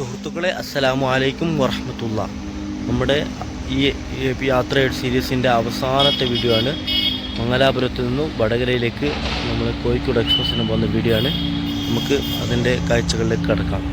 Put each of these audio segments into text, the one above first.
സുഹൃത്തുക്കളെ അസ്സലാമു അലൈക്കും വറഹമത്തുള്ള. നമ്മുടെ ഈ യാത്ര സീരീസിന്റെ അവസാനത്തെ വീഡിയോ ആണ്. മംഗലാപുരത്ത് നിന്നും വടകരയിലേക്ക് നമ്മൾ കോഴിക്കോട് എക്സ്പ്രസ്സിന് പോകുന്ന വീഡിയോ ആണ്. നമുക്ക് അതിന്റെ കാഴ്ചകളിലേക്ക് കടക്കാം.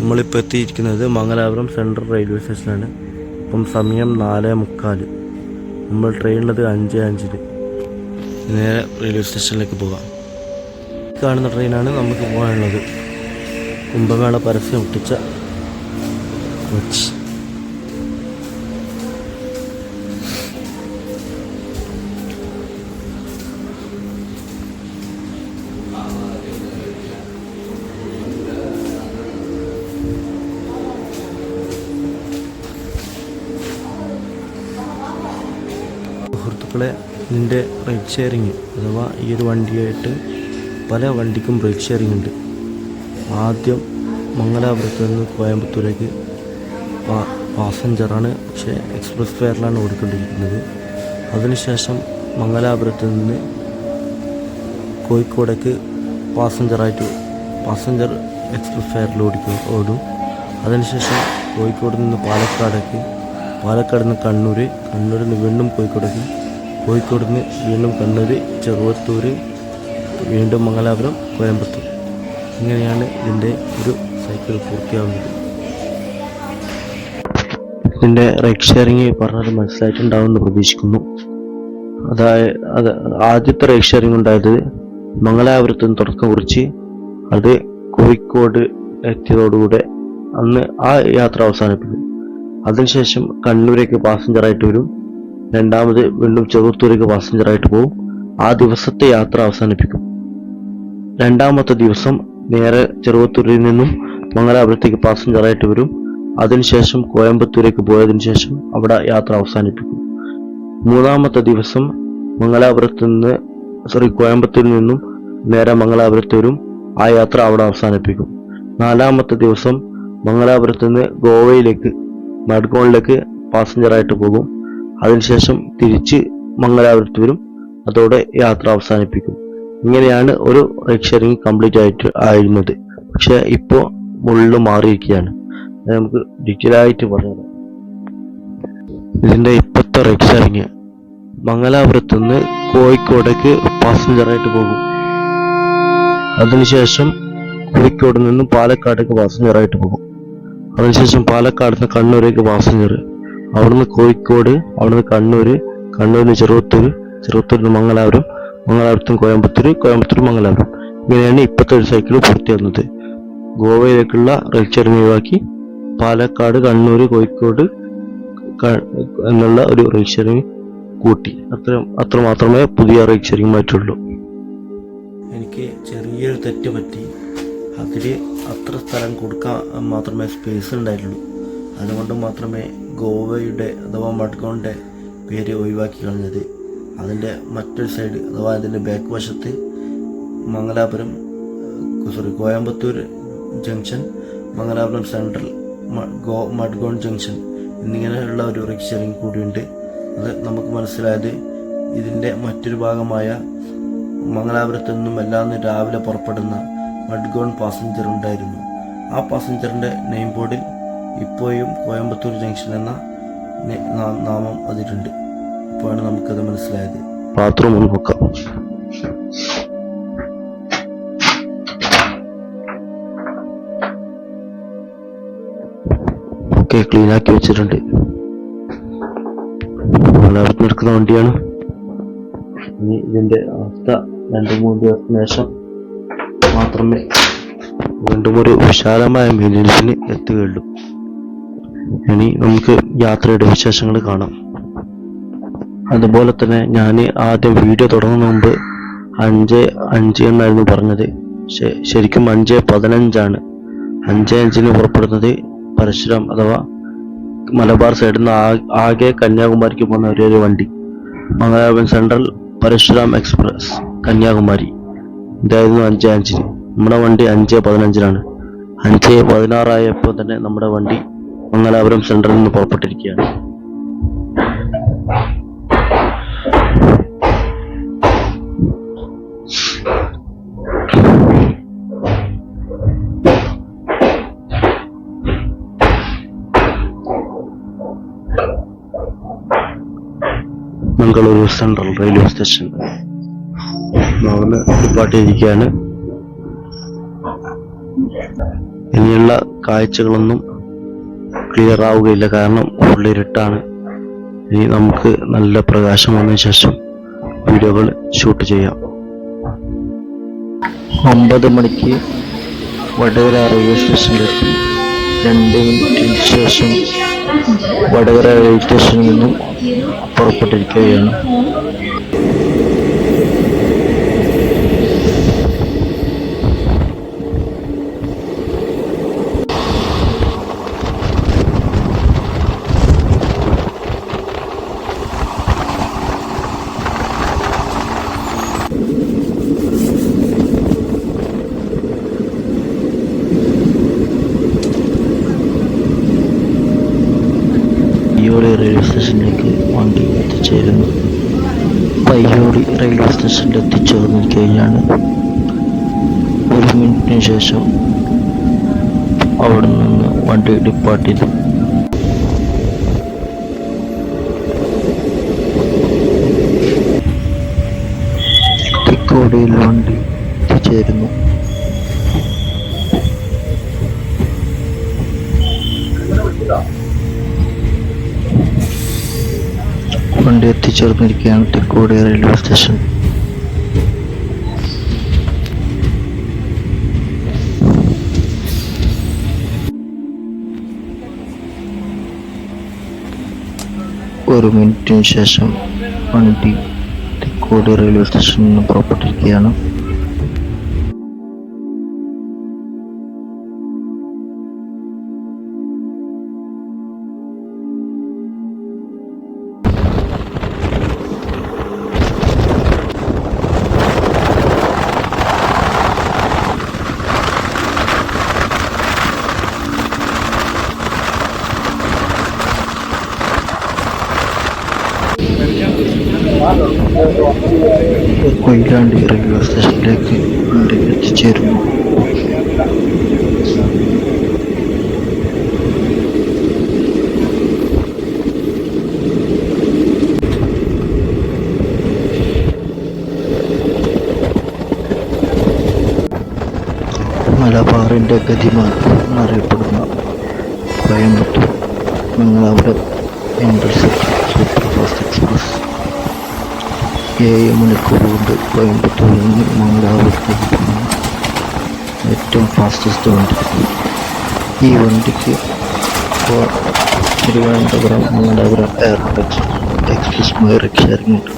നമ്മളിപ്പോൾ എത്തിയിരിക്കുന്നത് മംഗലാപുരം സെൻട്രൽ റെയിൽവേ സ്റ്റേഷനാണ് ഇപ്പം സമയം നാല് മുക്കാൽ. നമ്മൾ ട്രെയിനുള്ളത് അഞ്ച് അഞ്ചിന് നേരെ റെയിൽവേ സ്റ്റേഷനിലേക്ക് പോകാം. കാണുന്ന ട്രെയിനാണ് നമുക്ക് പോകാനുള്ളത്. കുംഭമേള പരസ്യം ഒട്ടിച്ച സുഹൃത്തുക്കളെ ഇതിന്റെ റൈഡ് ഷെയറിങ് അഥവാ ഈ ഒരു വണ്ടിയായിട്ട് പല വണ്ടിക്കും റൈഡ് ഷെയറിങ് ഉണ്ട്. ആദ്യം മംഗലാപുരത്ത് നിന്ന് കോയമ്പത്തൂരേക്ക് പാസഞ്ചറാണ് പക്ഷേ എക്സ്പ്രസ് ഫെയറിലാണ് ഓടിക്കൊണ്ടിരിക്കുന്നത്. അതിനുശേഷം മംഗലാപുരത്ത് നിന്ന് കോഴിക്കോടേക്ക് പാസഞ്ചറായിട്ട് പാസഞ്ചർ എക്സ്പ്രസ് ഫെയറിൽ ഓടിക്കും ഓടും. അതിനുശേഷം കോഴിക്കോട് നിന്ന് പാലക്കാടേക്ക് പാലക്കാട് നിന്ന് കണ്ണൂർ കണ്ണൂരിൽ നിന്ന് വീണ്ടും കോഴിക്കോടേക്ക് കോഴിക്കോട് നിന്ന് വീണ്ടും കണ്ണൂർ ചെറുവത്തൂർ വീണ്ടും മംഗലാപുരം കോയമ്പത്തൂർ. ഇങ്ങനെയാണ് ഇതിന്റെ ഒരു സൈക്കിൾ പൂർത്തിയാവുന്നത്. ഇതിന്റെ റൈഡ് ഷെയറിങ് പറഞ്ഞത് മനസ്സിലായിട്ടുണ്ടാവുമെന്ന് പ്രതീക്ഷിക്കുന്നു. അതായത് അത് ആദ്യത്തെ റൈഡ് ഷെയറിങ് ഉണ്ടായത് മംഗലാപുരത്ത് നിന്ന് തുടക്കം കുറിച്ച് അത് കോഴിക്കോട് എത്തിയതോടുകൂടെ അന്ന് ആ യാത്ര അവസാനിപ്പിക്കും. അതിനുശേഷം കണ്ണൂരേക്ക് പാസഞ്ചറായിട്ട് വരും. രണ്ടാമത് വീണ്ടും ചെറുത്തൂരേക്ക് പാസഞ്ചറായിട്ട് പോകും. ആ ദിവസത്തെ യാത്ര അവസാനിപ്പിക്കും. രണ്ടാമത്തെ ദിവസം നേരെ ചെറുവത്തൂരിൽ നിന്നും മംഗലാപുരത്തേക്ക് പാസഞ്ചറായിട്ട് വരും. അതിനുശേഷം കോയമ്പത്തൂരേക്ക് പോയതിനു ശേഷം അവിടെ യാത്ര അവസാനിപ്പിക്കും. മൂന്നാമത്തെ ദിവസം മംഗലാപുരത്ത് നിന്ന് സോറി കോയമ്പത്തൂരിൽ നിന്നും നേരെ മംഗലാപുരത്ത് വരും. ആ യാത്ര അവിടെ അവസാനിപ്പിക്കും. നാലാമത്തെ ദിവസം മംഗലാപുരത്ത് നിന്ന് ഗോവയിലേക്ക് മഡ്ഗോണിലേക്ക് പാസഞ്ചറായിട്ട് പോകും. അതിനുശേഷം തിരിച്ച് മംഗലാപുരത്ത് വരും. അതോടെ യാത്ര അവസാനിപ്പിക്കും. ഇങ്ങനെയാണ് ഒരു റിക്ഷറിങ് കംപ്ലീറ്റ് ആയിട്ട് ആയിരുന്നത്. പക്ഷെ ഇപ്പോൾ മുള്ളു മാറിയിരിക്കുകയാണ്. നമുക്ക് ഡീറ്റെയിൽ ആയിട്ട് പറയാം. ഇതിന്റെ ഇപ്പോഴത്തെ റിക്ഷറിങ് മംഗലാപുരത്ത് നിന്ന് കോഴിക്കോടേക്ക് പാസഞ്ചറായിട്ട് പോകും. അതിനുശേഷം കോഴിക്കോട് നിന്ന് പാലക്കാടേക്ക് പാസഞ്ചറായിട്ട് പോകും. അതിനുശേഷം പാലക്കാട് നിന്ന് കണ്ണൂരേക്ക് പാസഞ്ചർ അവിടുന്ന് കോഴിക്കോട് അവിടുന്ന് കണ്ണൂർ കണ്ണൂരിന് ചെറുവത്തൂർ ചെറുത്തൂരിന് മംഗലാപുരം മംഗലാപുരത്ത് കോയമ്പത്തൂർ കോയമ്പത്തൂർ മംഗലാപുരം. ഇങ്ങനെയാണ് ഇപ്പോഴത്തെ ഒരു സൈക്കിൾ പൂർത്തിയാകുന്നത് ഗോവയിലേക്കുള്ള റെയിൽ ഒഴിവാക്കി പാലക്കാട് കണ്ണൂർ കോഴിക്കോട് എന്നുള്ള ഒരു റെയിൽ കൂട്ടി. അത്ര അത്ര മാത്രമേ പുതിയ റെയിൽ ഷെയറിംഗ് മാറ്റുള്ളൂ എനിക്ക് ചെറിയൊരു തെറ്റ് പറ്റി. അതിൽ അത്ര സ്ഥലം കൊടുക്കാൻ മാത്രമേ സ്പേസ് ഉണ്ടായിട്ടുള്ളൂ. അതുകൊണ്ട് മാത്രമേ ഗോവയുടെ അഥവാ മഡ്ഗോണിന്റെ പേര് ഒഴിവാക്കി കളഞ്ഞത്. അതിന്റെ മറ്റൊരു സൈഡ് അഥവാ അതിന്റെ ബാക്ക് വശത്ത് Mangalapuram sorry Coimbatore junction Mangalapuram central go Madgaon junction എന്നിങ്ങനെയുള്ള ഒരു റിക്ഷറിങ് കൂടിയുണ്ട്. അത് നമുക്ക് മനസ്സിലായത് ഇതിന്റെ മറ്റൊരു ഭാഗമായ മംഗലാപുരത്തു നിന്നും എല്ലാം രാവിലെ പുറപ്പെടുന്ന മഡ്ഗോൺ പാസഞ്ചർ ഉണ്ടായിരുന്നു. ആ പാസഞ്ചറിന്റെ നെയിം ബോർഡിൽ ഇപ്പോഴും കോയമ്പത്തൂർ ജംഗ്ഷൻ എന്ന നാമം അതിലുണ്ട് ഇപ്പോഴാണ് നമുക്കത് മനസ്സിലായത്. ബാത്റൂം ഒന്ന് നോക്കാം ഒക്കെ ക്ലീൻ ആക്കി വെച്ചിട്ടുണ്ട്. മംഗലാപുരത്ത് എടുക്കുന്ന വണ്ടിയാണ്. ഇനി ഇതിന്റെ അവസ്ഥ രണ്ടു മൂന്ന് ദിവസത്തിന് ശേഷം മാത്രമേ വീണ്ടും ഒരു വിശാലമായ മെയിന്റനൻസിന് എത്തുകയുള്ളൂ. ഇനി നമുക്ക് യാത്രയുടെ വിശേഷങ്ങൾ കാണാം. അതുപോലെ തന്നെ ഞാൻ ആദ്യം വീഡിയോ തുടങ്ങുന്ന മുമ്പ് അഞ്ച് അഞ്ച് എന്നായിരുന്നു പറഞ്ഞത്. ശരിക്കും അഞ്ച് പതിനഞ്ചാണ്. അഞ്ച് അഞ്ചിന് പുറപ്പെടുന്നത് പരശുരാം അഥവാ മലബാർ സൈഡിൽ നിന്ന് ആകെ കന്യാകുമാരിക്ക് പോകുന്ന ഒരേ ഒരു വണ്ടി. Mangalapuram central Parashuram express Kanyakumari. ഇതായിരുന്നു അഞ്ച് അഞ്ചിന്. നമ്മുടെ വണ്ടി അഞ്ച് പതിനഞ്ചിനാണ് അഞ്ച് പതിനാറായപ്പോൾ തന്നെ നമ്മുടെ വണ്ടി മംഗലാപുരം സെൻട്രലിൽ നിന്ന് പുറപ്പെട്ടിരിക്കുകയാണ്. Mangaluru central railway station. അവിടുന്ന് ഡിപ്പാർട്ടിരിക്കുകയാണ് ഇനിയുള്ള കാഴ്ചകളൊന്നും ക്ലിയർ ആവുകയില്ല. കാരണം ഫുള്ള് ഇരുട്ടാണ്. ഇനി നമുക്ക് നല്ല പ്രകാശം വന്നതിന് ശേഷം വീഡിയോകൾ ഷൂട്ട് ചെയ്യാം. ഒമ്പത് മണിക്ക് വടകര റെയിൽവേ സ്റ്റേഷനിലെത്തി രണ്ട് മിനിറ്റിന് ശേഷം വടകര റെയിൽവേ സ്റ്റേഷനിൽ നിന്നും പുറപ്പെട്ടിരിക്കുകയാണ് പയ്യോളി റെയിൽവേ സ്റ്റേഷനിലേക്ക് വണ്ടി എത്തിച്ചേരുന്നു പയ്യോളി സ്റ്റേഷനിൽ കഴിഞ്ഞാണ് ഒരു മിനിറ്റിന് ശേഷം അവിടെ നിന്ന് വണ്ടി ഡിപ്പാർട്ട് ചെയ്തു. തിക്കോടിയിൽ വണ്ടി എത്തിച്ചേരുന്നു. വണ്ടി എത്തിച്ചേർന്നിരിക്കുകയാണ് തിക്കോടി റെയിൽവേ സ്റ്റേഷൻ. ഒരു മിനിറ്റിന് ശേഷം വണ്ടി തിക്കോടി റെയിൽവേ സ്റ്റേഷനിൽ നിന്ന് പുറപ്പെട്ടിരിക്കുകയാണ്. കൊയിലാണ്ടി റെയിൽവേ സ്റ്റേഷനിലേക്ക് വണ്ടി എത്തിച്ചേരുന്നു മലബാറിന്റെ ഗതിമാൻ എന്നറിയപ്പെടുന്ന Coimbatore Mangalapuram intercity super fast express ഏഴ് മണിക്കൂർ കൊണ്ട് കോയമ്പത്തൂരിൽ നിന്ന് മംഗലാപുരത്തേക്ക് പോകുന്ന. ഏറ്റവും ഫാസ്റ്റസ്റ്റ് വണ്ടി. ഈ വണ്ടിക്ക് തിരുവനന്തപുരം മംഗളാപുരം എയർപോർട്ട് എക്സ്പ്രസ് മൈ റിക്ഷ ഇറങ്ങിയിട്ടുണ്ട്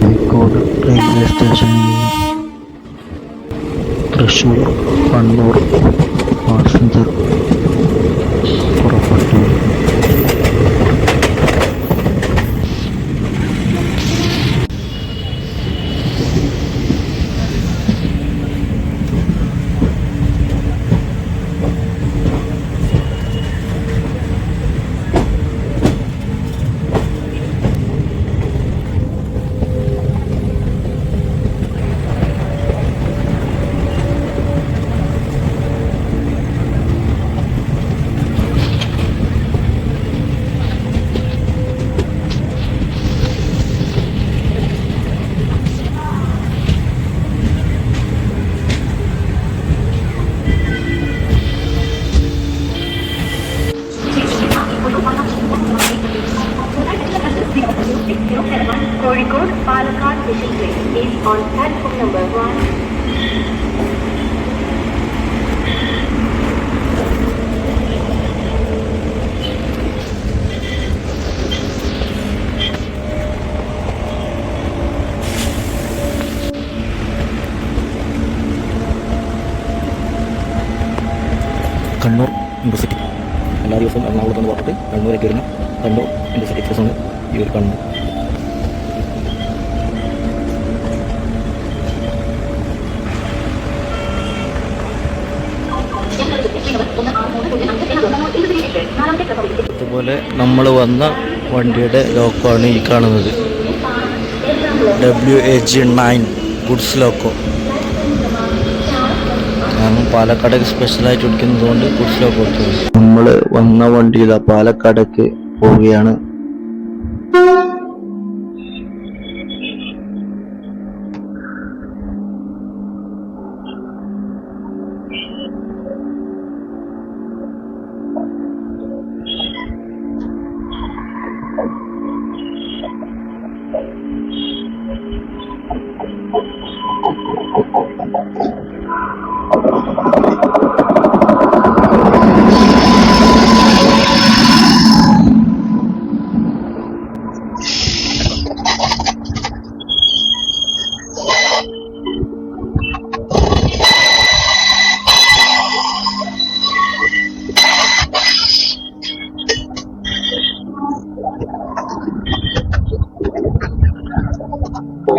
കോഴിക്കോട് റെയിൽവേ സ്റ്റേഷനിൽ നിന്ന് Thrissur Kannur passenger. On platform number 1. Kannur intercity എല്ലാ ദിവസവും എറണാകുളത്ത് നിന്ന് പുറത്ത് കണ്ണൂരേക്ക് വരുന്ന കണ്ണൂർ ഇൻഡർസിറ്റി എക്സ്പ്രസ് ആണ് ഈ ഒരു കാണുന്നത് അതുപോലെ നമ്മൾ വന്ന വണ്ടിയുടെ ലോക്കമാണ് ഈ കാണുന്നത്. W A G nine goods loco കാരണം പാലക്കാടൊക്കെ സ്പെഷ്യലായിട്ട് ഓടിക്കുന്നത് കൊണ്ട് ഗുഡ്സ് ലോക്കോ നമ്മൾ വന്ന വണ്ടിയിലാണ് പാലക്കാടേക്ക് പോവുകയാണ്. Thank you.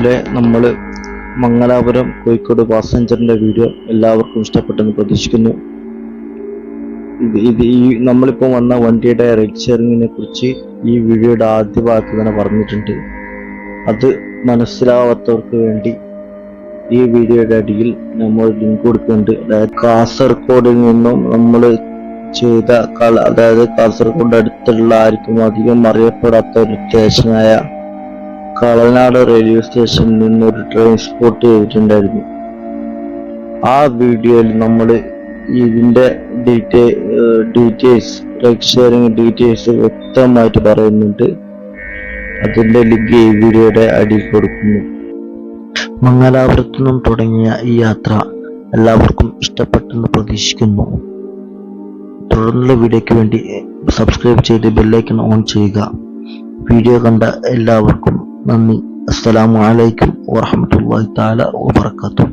അതുപോലെ നമ്മൾ മംഗലാപുരം കോഴിക്കോട് പാസഞ്ചറിന്റെ വീഡിയോ എല്ലാവർക്കും ഇഷ്ടപ്പെട്ടെന്ന് പ്രതീക്ഷിക്കുന്നു. ഇത് ഇത് ഈ നമ്മളിപ്പോൾ വന്ന വണ്ടിയുടെ റൈഡ് ഷെയറിങ്ങിനെ കുറിച്ച് ഈ വീഡിയോയുടെ ആദ്യ ഭാഗത്ത് തന്നെ പറഞ്ഞിട്ടുണ്ട്. അത് മനസ്സിലാവാത്തവർക്ക് വേണ്ടി ഈ വീഡിയോയുടെ അടിയിൽ നമ്മൾ ലിങ്ക് കൊടുക്കുന്നുണ്ട്. അതായത് കാസർഗോഡിൽ നിന്നും നമ്മൾ ചെയ്ത കള അതായത് കാസർഗോഡ് അടുത്തുള്ള ആർക്കും അധികം അറിയപ്പെടാത്ത ഒരു സ്റ്റേഷനായ കളനാട് റെയിൽവേ സ്റ്റേഷനിൽ നിന്ന് ഒരു ട്രെയിൻ സ്പോട്ട് ചെയ്തിട്ടുണ്ടായിരുന്നു. ആ വീഡിയോയിൽ നമ്മൾ ഇതിന്റെ detail details like sharing details വ്യക്തമായിട്ട് പറയുന്നുണ്ട്. അതിന്റെ ലിങ്ക് ഈ വീഡിയോയുടെ അടിയിൽ കൊടുക്കുന്നു. മംഗലാപുരത്തു നിന്നും തുടങ്ങിയ ഈ യാത്ര എല്ലാവർക്കും ഇഷ്ടപ്പെട്ടെന്ന് പ്രതീക്ഷിക്കുന്നു. തുടർന്നുള്ള വീഡിയോയ്ക്ക് വേണ്ടി സബ്സ്ക്രൈബ് ചെയ്ത് ബെല്ലൈക്കൺ ഓൺ ചെയ്യുക. വീഡിയോ കണ്ട എല്ലാവർക്കും مامي السلام عليكم ورحمة الله تعالى وبركاته